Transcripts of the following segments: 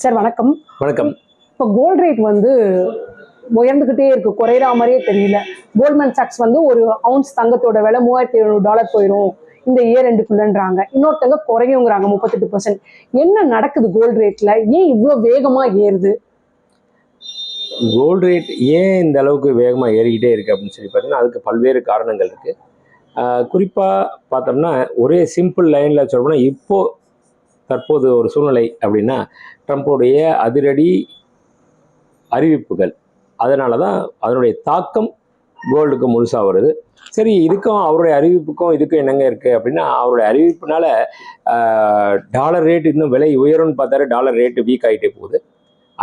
Sir வணக்கம். வணக்கம். இப்போ கோல்ட் ரேட் வந்து உயர்ந்துகிட்டே இருக்கு. குறையிற மாதிரியே தெரியல. கோல்ட்மேன் சாக்ஸ் வந்து ஒரு அவுன்ஸ் தங்கத்தோட விலை மூவாயிரத்தி எழுநூறு டாலர் போயிடும் இந்த இயர் ரெண்டுக்குள்ளன்றாங்க. இன்னொருத்தங்க குறையுங்கிறாங்க முப்பத்தெட்டு பர்சன்ட் என்ன நடக்குது கோல்ட் ரேட்ல ஏன் இவ்வளோ வேகமா ஏறுது? கோல்டு ரேட் ஏன் இந்த அளவுக்கு வேகமாக ஏறிக்கிட்டே இருக்குது அப்படின்னு சொல்லி பார்த்தீங்கன்னா அதுக்கு பல்வேறு காரணங்கள் இருக்குது குறிப்பாக பார்த்தோம்னா ஒரே சிம்பிள் லைனில் சொல்லணும்னா இப்போ தற்போது ஒரு சூழ்நிலை அப்படின்னா ட்ரம்ப்புடைய அதிரடி அறிவிப்புகள். அதனால தான் அதனுடைய தாக்கம் கோல்டுக்கு முழுசாக வருது. சரி இதுக்கும் அவருடைய அறிவிப்புக்கும் இதுக்கும் என்னங்க இருக்குது அப்படின்னா அவருடைய அறிவிப்புனால டாலர் ரேட் இன்னும் விலை உயரும்னு பார்த்தாரு டாலர் ரேட்டு வீக் ஆகிட்டே போகுது.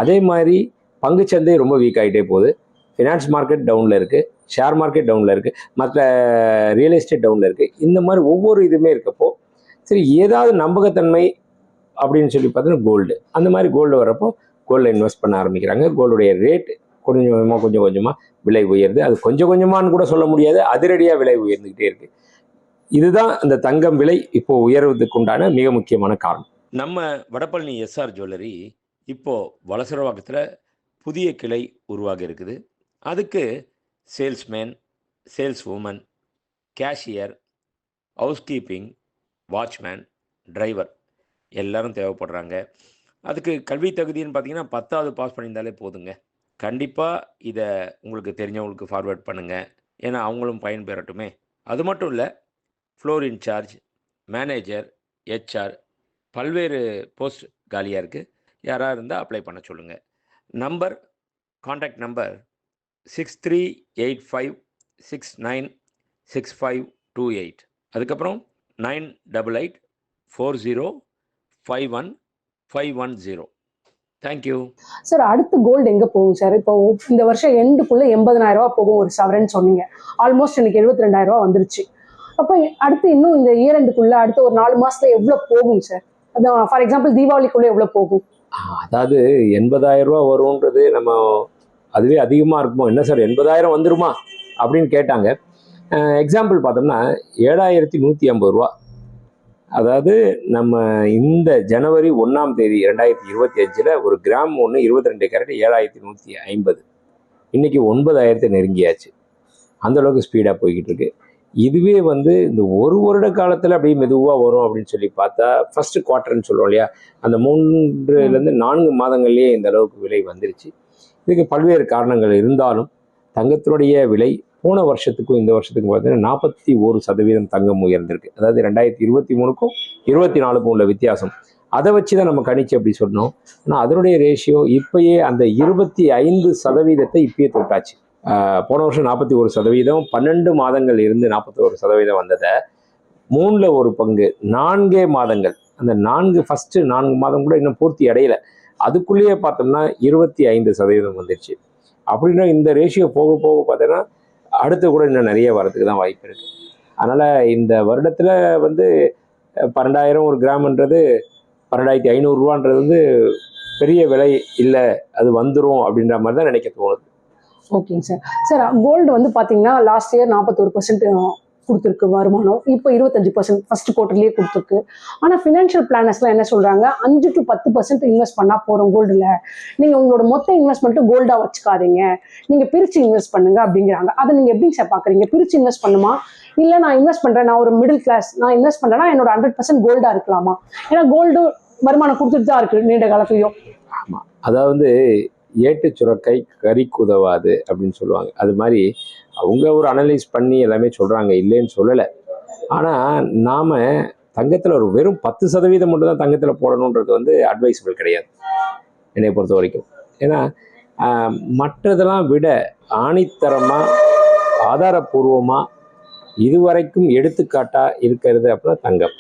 அதே மாதிரி பங்குச்சந்தை ரொம்ப வீக் ஆகிட்டே போகுது. ஃபினான்ஸ் மார்க்கெட் டவுனில் இருக்குது ஷேர் மார்க்கெட் டவுனில் இருக்குது மற்ற ரியல் எஸ்டேட் டவுனில் இருக்குது இந்த மாதிரி ஒவ்வொரு இதுவுமே இருக்கப்போ சரி ஏதாவது நம்பகத்தன்மை அப்படின்னு சொல்லி பார்த்தீங்கன்னா கோல்டு அந்த மாதிரி கோல்டு வரப்போ கோல்டில் இன்வெஸ்ட் பண்ண ஆரம்பிக்கிறாங்க. கோல்டுடைய ரேட் கொஞ்சம் கொஞ்சமாக கொஞ்சம் கொஞ்சமாக விலை உயருது. அது கொஞ்சம் கொஞ்சமான்னு கூட சொல்ல முடியாது. அதிரடியாக விலை உயர்ந்துக்கிட்டே இருக்குது இதுதான் அந்த தங்கம் விலை இப்போ உயர்வதுக்கு உண்டான மிக முக்கியமான காரணம். நம்ம வடபழனி எஸ்ஆர் ஜுவல்லரி இப்போ வலசரவாக்கத்தில் புதிய கிளை உருவாக இருக்குது. அதுக்கு salesman sales woman cashier housekeeping watchman driver எல்லாரும் தேவைப்படுறாங்க. அதுக்கு கல்வி தகுதின்னு பார்த்தீங்கன்னா பத்தாவது பாஸ் பண்ணியிருந்தாலே போதுங்க. கண்டிப்பாக இதை உங்களுக்கு தெரிஞ்சவங்களுக்கு ஃபார்வேர்ட் பண்ணுங்கள் ஏன்னா அவங்களும் பயன்பெறட்டுமே அது மட்டும் இல்லை ஃப்ளோர் இன்சார்ஜ் மேனேஜர் ஹெச்ஆர் பல்வேறு போஸ்ட் காலியாக இருக்குது யாராக இருந்தால் அப்ளை பண்ண சொல்லுங்கள் number contact number six three eight five six nine six five two eight அதுக்கப்புறம் nine double eight four zero five one five one zero thank you sir அடுத்து gold எங்க போகும் சார் இப்போ இந்த வருஷம் எண்டுக்குள்ள எண்பதனாயிரம் ரூபாய் போகும் ஒரு சவரன் சொன்னீங்க. ஆல்மோஸ்ட் எனக்கு எழுபத்தி ரெண்டாயிரம் ரூபாய் வந்துருச்சு. அப்போ அடுத்து இன்னும் இந்த இயர் ரெண்டுக்குள்ள அடுத்த ஒரு நாலு மாசத்துல எவ்வளவு போகும் சார் அதான் ஃபார் எக்ஸாம்பிள் தீபாவளிக்குள்ள எவ்வளவு போகும்? அதாவது எண்பதாயிரம் ரூபா வரும்ன்றது நம்ம அதுவே அதிகமாக இருக்குமோ? என்ன சார் எண்பதாயிரம் வந்துருமா? அப்படின்னு கேட்டாங்க. எக்ஸாம்பிள் பார்த்தோம்னா ஏழாயிரத்தி நூற்றி ஐம்பது ரூபா அதாவது நம்ம இந்த ஜனவரி ஒன்றாம் தேதி ரெண்டாயிரத்தி இருபத்தி அஞ்சில் ஒரு கிராம் ஒன்று இருபத்தி ரெண்டு கேரட் ஏழாயிரத்தி நூற்றி ஐம்பது. இன்றைக்கி ஒன்பதாயிரத்தை நெருங்கியாச்சு. அந்த அளவுக்கு ஸ்பீடாக போய்கிட்டு இருக்கு. இதுவே வந்து இந்த ஒரு வருட காலத்தில் அப்படியே மெதுவாக வரும் அப்படின்னு சொல்லி பார்த்தா ஃபர்ஸ்ட் குவார்ட்டர்னு சொல்லுவோம் இல்லையா? அந்த மூன்றுலேருந்து நான்கு மாதங்கள்லேயே இந்த அளவுக்கு விலை வந்துருச்சு. இதுக்கு பல்வேறு காரணங்கள் இருந்தாலும் தங்கத்தினுடைய விலை போன வருஷத்துக்கும் இந்த வருஷத்துக்கும் பார்த்தீங்கன்னா நாற்பத்தி ஒரு சதவீதம் தங்கம் உயர்ந்திருக்கு. அதாவது ரெண்டாயிரத்தி இருபத்தி மூணுக்கும் இருபத்தி நாலுக்கும் உள்ள வித்தியாசம். அதை வச்சு தான் நம்ம கணிச்சு அப்படி சொன்னோம்? ஆனால் அதனுடைய ரேஷியோ இப்பயே அந்த இருபத்தி ஐந்து சதவீதத்தை இப்பயே தொட்டாச்சு. போன வருஷம் நாற்பத்தி ஒரு சதவீதம் பன்னெண்டு மாதங்கள் இருந்து நாற்பத்தி ஒரு சதவீதம் வந்ததை மூணில் ஒரு பங்கு நான்கே மாதங்கள். அந்த நான்கு ஃபஸ்ட்டு நான்கு மாதம் கூட இன்னும் பூர்த்தி அடையலை. அதுக்குள்ளேயே பார்த்தோம்னா இருபத்தி ஐந்து சதவீதம் வந்துருச்சு. அப்படின்னா இந்த ரேஷியோ போக போக பார்த்தீங்கன்னா அடுத்து கூட இன்னும் நிறைய வரதுக்கு தான் வாய்ப்பு இருக்குது அதனால் இந்த வருடத்தில் வந்து பன்னெண்டாயிரம் ஒரு கிராம்ன்றது பன்னெண்டாயிரத்தி ஐநூறுரூவான்றது வந்து பெரிய விலை இல்லை அது வந்துடும் அப்படின்ற மாதிரி தான் நினைக்க தோணுது. ஓகேங்க சார். சார் கோல்டு வந்து பார்த்தீங்கன்னா லாஸ்ட் இயர் நாற்பத்தொரு பர்சன்ட் கொடுத்துருக்கு வருமானம். இப்போ இருபத்தஞ்சு பர்சன்ட் ஃபர்ஸ்ட் குவார்டர்லேயே கொடுத்துருக்கு. ஆனால் ஃபினான்ஷியல் பிளானர்ஸ்லாம் என்ன சொல்கிறாங்க அஞ்சு டு பத்து பர்சன்ட் இன்வெஸ்ட் பண்ணால் போகிறோம் கோல்டில் நீங்கள் உங்களோட மொத்த இன்வெஸ்ட்மெண்ட்டு கோல்டாக வச்சுக்காதீங்க. நீங்கள் பிரித்து இன்வெஸ்ட் பண்ணுங்க அப்படிங்கிறாங்க. அதை நீங்கள் எப்படி சார் பார்க்குறீங்க பிரித்து இன்வெஸ்ட் பண்ணுமா? இல்லை நான் இன்வெஸ்ட் பண்ணுறேன் நான் ஒரு மிடில் கிளாஸ் நான் இன்வெஸ்ட் பண்ணுறேன்னா என்னோட ஹண்ட்ரட் பர்சன்ட் கோல்டாக இருக்கலாமா? ஏன்னா கோல்டு வருமானம் கொடுத்துட்டு தான் இருக்கு நீண்ட காலத்துலையும். ஆமாம் அதாவது ஏட்டு சுரக்கை கறி உதவாது அப்படின்னு சொல்லுவாங்க. அது மாதிரி அவங்க ஒரு அனலைஸ் பண்ணி எல்லாமே சொல்கிறாங்க இல்லைன்னு சொல்லலை. ஆனால் நாம் தங்கத்தில் ஒரு வெறும் பத்து சதவீதம் மட்டும் தான் தங்கத்தில் போடணுன்றது வந்து அட்வைசபிள் கிடையாது என்னை பொறுத்த வரைக்கும். ஏன்னா மற்றதெல்லாம் விட ஆணித்தரமாக ஆதாரபூர்வமாக இதுவரைக்கும் எடுத்துக்காட்டாக இருக்கிறது அப்படின்னா தங்கம்.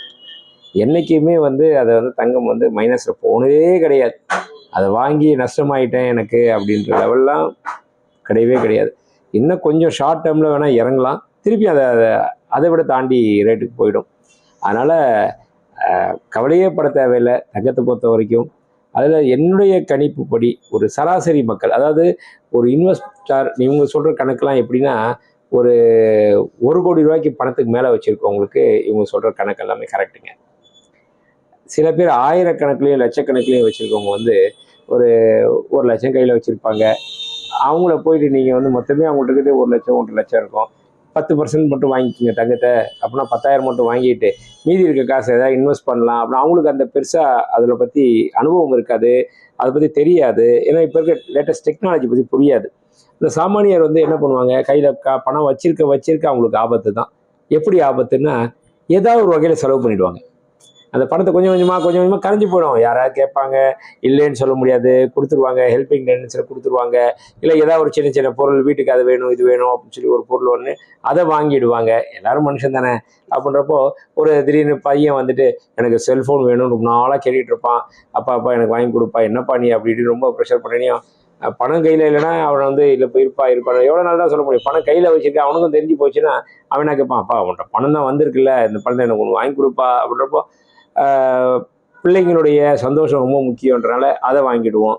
என்றைக்குமே வந்து அதை வந்து தங்கம் வந்து மைனஸில் போனதே கிடையாது. அதை வாங்கி நஷ்டமாயிட்டேன் எனக்கு அப்படின்ற லெவல்லாம் கிடையவே கிடையாது. இன்னும் கொஞ்சம் ஷார்ட் டேர்மில் வேணால் இறங்கலாம். திருப்பி அதை அதை- அதை விட தாண்டி ரேட்டுக்கு போயிடும். அதனால் கவலையே பட தேவையில்லை. தங்கத்தை பொறுத்த வரைக்கும். அதில் என்னுடைய கணிப்புப்படி ஒரு சராசரி மக்கள் அதாவது ஒரு இன்வெஸ்டார் இவங்க சொல்கிற கணக்கெலாம் எப்படின்னா ஒரு ஒரு கோடி ரூபாய்க்கு பணத்துக்கு மேலே வச்சுருக்கவங்களுக்கு இவங்க சொல்கிற கணக்கு எல்லாமே கரெக்டுங்க சில பேர் ஆயிரக்கணக்கிலையும் லட்சக்கணக்கிலையும் வச்சுருக்கவங்க வந்து ஒரு ஒரு லட்சம் கையில் வச்சுருப்பாங்க. அவங்கள போயிட்டு நீங்கள் வந்து மொத்தமே அவங்கள்ட்ட இருக்கிறது ஒரு லட்சம் ஒன்றரை லட்சம் இருக்கும். பத்து பர்சன்ட் மட்டும் வாங்கிக்கிங்க தங்கத்தை. அப்படின்னா பத்தாயிரம் மட்டும் வாங்கிட்டு மீதி இருக்க காசை ஏதாவது இன்வெஸ்ட் பண்ணலாம். அப்படின்னா அவங்களுக்கு அந்த பெருசாக அதில் பற்றி அனுபவம் இருக்காது. அதை பற்றி தெரியாது. ஏன்னா இப்போ இருக்க லேட்டஸ்ட் டெக்னாலஜி பற்றி புரியாது. இந்த சாமானியர் வந்து என்ன பண்ணுவாங்க? கையில் கா பணம் வச்சிருக்க வச்சிருக்க அவங்களுக்கு ஆபத்து தான் எப்படி ஆபத்துன்னா ஏதாவது ஒரு வகையில் செலவு பண்ணிவிடுவாங்க அந்த பணத்தை கொஞ்சம் கொஞ்சமாக கொஞ்சம் கொஞ்சமாக கரைஞ்சி போயிடும். யாராவது கேட்பாங்க இல்லைன்னு சொல்ல முடியாது. கொடுத்துருவாங்க ஹெல்பிங் டெண்டன்ஸில் கொடுத்துருவாங்க. இல்லை ஏதாவது ஒரு சின்ன சின்ன பொருள் வீட்டுக்கு அது வேணும் இது வேணும் அப்படின்னு சொல்லி ஒரு பொருள் ஒன்று அதை வாங்கிடுவாங்க. எல்லாரும் மனுஷன் தானே. அப்படின்றப்போ ஒரு திடீர்னு பையன் வந்துட்டு எனக்கு செல்ஃபோன் வேணும்னு ரொம்ப நாளாக கேட்டுட்டு இருப்பான். அப்பா அப்பா எனக்கு வாங்கி கொடுப்பா. என்னப்பா நீ? அப்படி இப்படின்னு ரொம்ப ப்ரெஷர் பண்ணனியும் பணம் கையில் இல்லைன்னா அவனை வந்து இல்லை இப்போ இருப்பா இருப்பான் எவ்வளோ நாள் தான் சொல்ல முடியும். பணம் கையில் வச்சிருக்க அவனுக்கும் தெரிஞ்சு போச்சுன்னா அவனா கேட்பான் அப்பா அவன்கிட்ட பணம் தான் வந்திருக்குல்ல. இந்த பணத்தை எனக்கு ஒன்று வாங்கி கொடுப்பா. அப்படின்றப்போ பிள்ளைங்களுடைய சந்தோஷம் ரொம்ப முக்கியன்றனால அதை வாங்கிடுவோம்.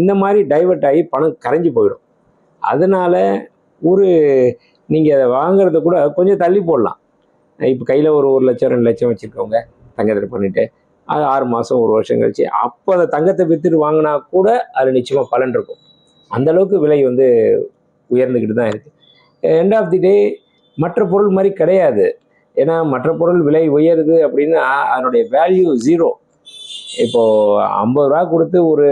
இந்த மாதிரி டைவர்ட் ஆகி பணம் கரைஞ்சி போயிடும். அதனால் ஒரு நீங்கள் அதை வாங்குறத கூட கொஞ்சம் தள்ளி போடலாம். இப்போ கையில் ஒரு ஒரு லட்சம் ரெண்டு லட்சம் வச்சுருக்கவங்க தங்கத்தில் பண்ணிவிட்டு அது ஆறு மாதம் ஒரு வருஷம் கழிச்சு அப்போ அந்த தங்கத்தை விற்றுட்டு வாங்கினா கூட அது நிச்சயமாக பலன் இருக்கும். அந்தளவுக்கு விலை வந்து உயர்ந்துக்கிட்டு தான் இருக்குது எண்ட் ஆஃப் தி டே மற்ற பொருள் மாதிரி கிடையாது. ஏன்னா மற்ற பொருள் விலை உயருது அப்படின்னா அதனுடைய வேல்யூ ஜீரோ இப்போது ஐம்பது ரூபா கொடுத்து ஒரு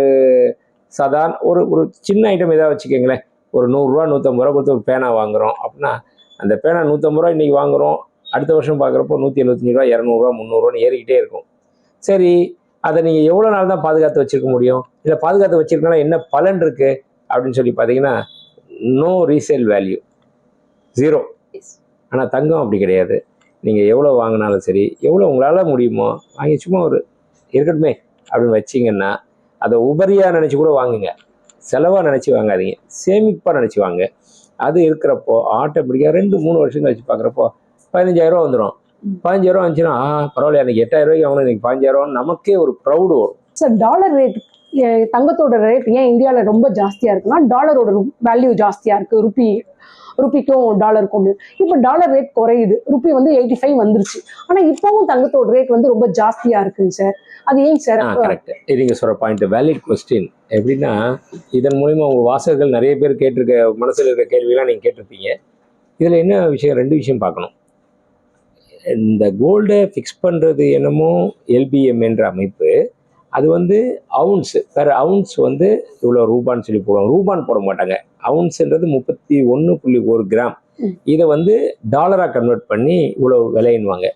சாதாரண ஒரு ஒரு சின்ன ஐட்டம் ஏதாவது வச்சுக்கோங்களேன். ஒரு நூறுரூவா நூற்றம்பது ரூபா கொடுத்து ஒரு பேனா வாங்குறோம் அப்படின்னா அந்த பேனா நூற்றம்பது ரூபா இன்றைக்கி வாங்குறோம். அடுத்த வருஷம் பார்க்குறப்போ நூற்றி எழுபத்தஞ்சு ரூபா இரநூறுவா முந்நூறுவான்னு ஏறிக்கிட்டே இருக்கும். சரி அதை நீங்கள் எவ்வளோ நாள் தான் பாதுகாத்து வச்சுருக்க முடியும்? இல்லை பாதுகாத்து வச்சுருக்கனா என்ன பலன் இருக்குது அப்படின்னு சொல்லி பார்த்தீங்கன்னா நோ ரீசேல் வேல்யூ ஜீரோ ஆனால் தங்கம் அப்படி கிடையாது. நீங்கள் எவ்வளோ வாங்கினாலும் சரி எவ்வளோ உங்களால் முடியுமோ வாங்கி சும்மா ஒரு இருக்கட்டுமே அப்படின்னு வச்சிங்கன்னா அதை உபரியாக நினச்சி கூட வாங்குங்க. செலவாக நினச்சி வாங்காதீங்க. சேமிப்பாக நினச்சி வாங்க. அது இருக்கிறப்போ ஆட்டோமேட்டிக்காக ரெண்டு மூணு வருஷம் கழிச்சு பார்க்குறப்போ பதினஞ்சாயிரம் வந்துடும் பதினஞ்சாயிரம் வந்துச்சுன்னா ஆ பரவாயில்ல எனக்கு எட்டாயிரம் ரூபாய்க்கு வாங்கணும் எனக்கு பதினஞ்சாயிரம் நமக்கே ஒரு ப்ரௌடு வரும். சார் டாலர் ரேட் தங்கத்தோட ரேட் ஏன் இந்தியாவில் ரொம்ப ஜாஸ்தியாக இருக்குன்னா டாலரோட வேல்யூ ஜாஸ்தியாக இருக்குது ருப்பி ருப்பிக்கும் டாலருக்கும் இப்போ டாலர் ரேட் குறையுது. ருப்பி வந்து எயிட்டி ஃபைவ் வந்துருச்சு. ஆனால் இப்போவும் தங்கத்தோட ரேட் வந்து ரொம்ப ஜாஸ்தியாக இருக்குங்க சார் அது ஏன் சார் ஆ கரெக்ட் நீங்கள் சொல்கிற பாயிண்ட் வேலிட் கொஸ்டின் எப்படின்னா இதன் மூலிமா உங்கள் வாசகர்கள் நிறைய பேர் கேட்டிருக்க மனசில் இருக்க கேள்வியெல்லாம் நீங்கள் கேட்டிருப்பீங்க. இதில் என்ன விஷயம் ரெண்டு விஷயம் பார்க்கணும். இந்த கோல்டை ஃபிக்ஸ் பண்ணுறது என்னமோ எல்பிஎம் என்ற அமைப்பு. அது வந்து அவுன்ஸ் பெர் அவுன்ஸ் வந்து இவ்வளோ ரூபான்னு சொல்லி போடுவாங்க. ரூபான்னு போட மாட்டாங்க. அவுன்ஸ்ன்றது முப்பத்தி ஒன்று புள்ளி ஒரு கிராம். இதை வந்து டாலராக கன்வெர்ட் பண்ணி இவ்வளோ விலைன்னுவாங்க.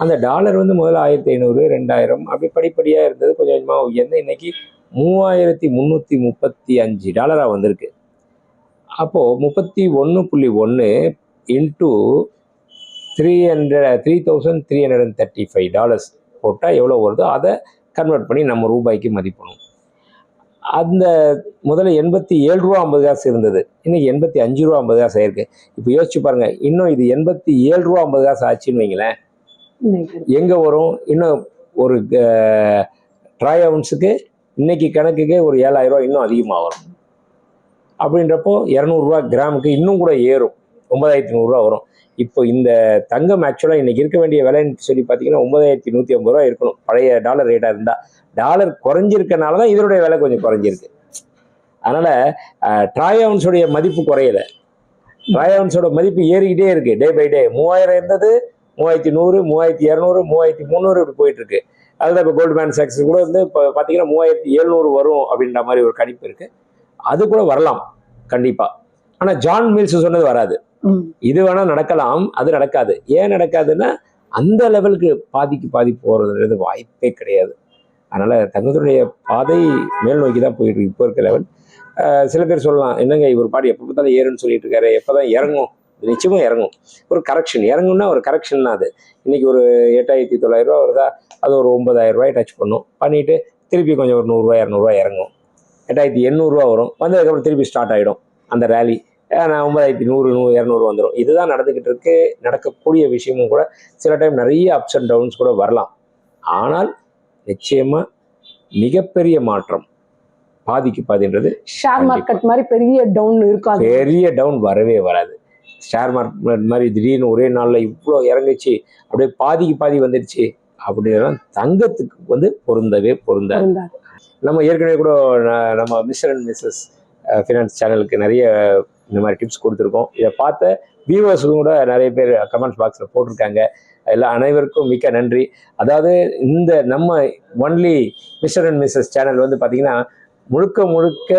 அந்த டாலர் வந்து முதல்ல ஆயிரத்தி ஐநூறு ரெண்டாயிரம் அப்படி படிப்படியாக இருந்தது. கொஞ்சம் கொஞ்சமாக உயர்ந்து இன்னைக்கு மூவாயிரத்தி முந்நூற்றி முப்பத்தி அஞ்சு டாலராக வந்திருக்கு. அப்போது முப்பத்தி ஒன்று புள்ளி ஒன்று into three hundred three thousand three hundred and thirty five dollars போட்டால் எவ்வளோ வருதோ அதை கன்வெர்ட் பண்ணி நம்ம ரூபாய்க்கு மதிப்பணும். அந்த முதல்ல எண்பத்தி ஏழு ரூபா ஐம்பது காசு இருந்தது. இன்னைக்கு எண்பத்தி அஞ்சு ரூபா ஐம்பது காசு ஆயிருக்கு. இப்போ யோசிச்சு பாருங்க இன்னும் இது எண்பத்தி ஏழு ரூபா ஐம்பது காசு ஆச்சுன்னு வைங்களேன். எங்கே வரும்? இன்னும் ஒரு ட்ராய் அவுன்ஸுக்கு இன்னைக்கு கணக்குக்கு ஒரு ஏழாயிரம் ரூபா இன்னும் அதிகமாக வரும். அப்படின்றப்போ இரநூறுவா கிராமுக்கு இன்னும் கூட ஏறும். ஒன்பதாயிரத்தி நூறுரூவா வரும். இப்போ இந்த தங்கம் ஆக்சுவலாக இன்னைக்கு இருக்க வேண்டிய விலைன்னு சொல்லி பார்த்தீங்கன்னா ஒன்பதாயிரத்தி நூற்றி ஐம்பது ரூபா இருக்கணும். பழைய டாலர் ரேட்டாக இருந்தால் டாலர் குறைஞ்சிருக்கனால தான் இதனுடைய விலை கொஞ்சம் குறைஞ்சிருக்கு. அதனால் ட்ராயவுன்ஸுடைய மதிப்பு குறையல. ட்ராயவுன்ஸோட மதிப்பு ஏறிக்கிட்டே இருக்குது டே பை டே மூவாயிரம் இருந்தது மூவாயிரத்தி நூறு மூவாயிரத்தி இரநூறு மூவாயிரத்தி முந்நூறு இப்படி போயிட்டுருக்கு அதுதான் இப்போ கோல்ட்மேன் சாக்ஸ் கூட வந்து இப்போ பார்த்தீங்கன்னா மூவாயிரத்தி எழுநூறு வரும் அப்படின்ற மாதிரி ஒரு கணிப்பு இருக்குது அது கூட வரலாம். கண்டிப்பாக ஆனால் ஜான் மில்ஸ் சொன்னது வராது. இது வேணா நடக்கலாம் அது நடக்காது. ஏன் நடக்காதுன்னா அந்த லெவலுக்கு பாதிக்கு பாதி போகிறதுன்றது வாய்ப்பே கிடையாது. அதனால தங்கத்துடைய பாதை மேல் நோக்கி தான் போயிட்டு இப்போ இருக்க லெவல் சில பேர் சொல்லலாம் என்னங்க இவர் பாடி எப்போ பார்த்தாலும் ஏறுன்னு சொல்லிட்டு இருக்காரு. எப்போ தான் இறங்கும்? நிச்சயமா இறங்கும். ஒரு கரெக்ஷன் இறங்கும்னா ஒரு கரெக்ஷன் தான் அது. இன்னைக்கு ஒரு எட்டாயிரத்தி தொள்ளாயிரம் ரூபா வருதா? அது ஒரு ஒன்பதாயிரம் ரூபாய் டச் பண்ணும். பண்ணிட்டு திருப்பி கொஞ்சம் ஒரு நூறுரூவா இரநூறுவா இறங்கும். எட்டாயிரத்தி எண்ணூறுரூவா வரும். வந்ததுக்கப்புறம் திருப்பி ஸ்டார்ட் ஆகிடும் அந்த ரேலி ஒன்பதாயிரத்தி நூறு நூறு இரநூறு வந்துடும் இதுதான் நடந்துக்கிட்டு இருக்கு. நடக்கக்கூடிய விஷயமும் கூட சில டைம் நிறைய அப்ஸ் அண்ட் டவுன்ஸ் கூட வரலாம். ஆனால் நிச்சயமா மிகப்பெரிய மாற்றம் பாதிக்கு பாதின்றது ஷேர் மார்க்கெட் மாதிரி பெரிய டவுன் இருக்காது. பெரிய டவுன் வரவே வராது. ஷேர் மார்க்கெட் மாதிரி திடீர்னு ஒரே நாளில் இவ்வளோ இறங்குச்சு அப்படியே பாதிக்கு பாதி வந்துடுச்சு அப்படின்னா தங்கத்துக்கு வந்து பொருந்தவே பொருந்தாது. நம்ம ஏற்கனவே கூட நம்ம மிஸ்டர் அண்ட் மிஸ்ஸஸ் ஃபினான்ஸ் சேனலுக்கு நிறைய இந்த மாதிரி டிப்ஸ் கொடுத்துருக்கோம். இதை பார்த்த வியூவர்ஸும் கூட நிறைய பேர் கமெண்ட்ஸ் பாக்ஸில் போட்டிருக்காங்க. எல்லா அனைவருக்கும் மிக்க நன்றி. அதாவது இந்த நம்ம only mister and missus channel வந்து பார்த்திங்கன்னா முழுக்க முழுக்க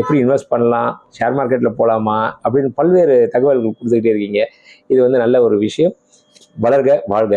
எப்படி இன்வெஸ்ட் பண்ணலாம் ஷேர் மார்க்கெட்டில் போகலாமா அப்படின்னு பல்வேறு தகவல்கள் கொடுத்துக்கிட்டே இருக்கீங்க. இது வந்து நல்ல ஒரு விஷயம். வளர்க வாழ்க.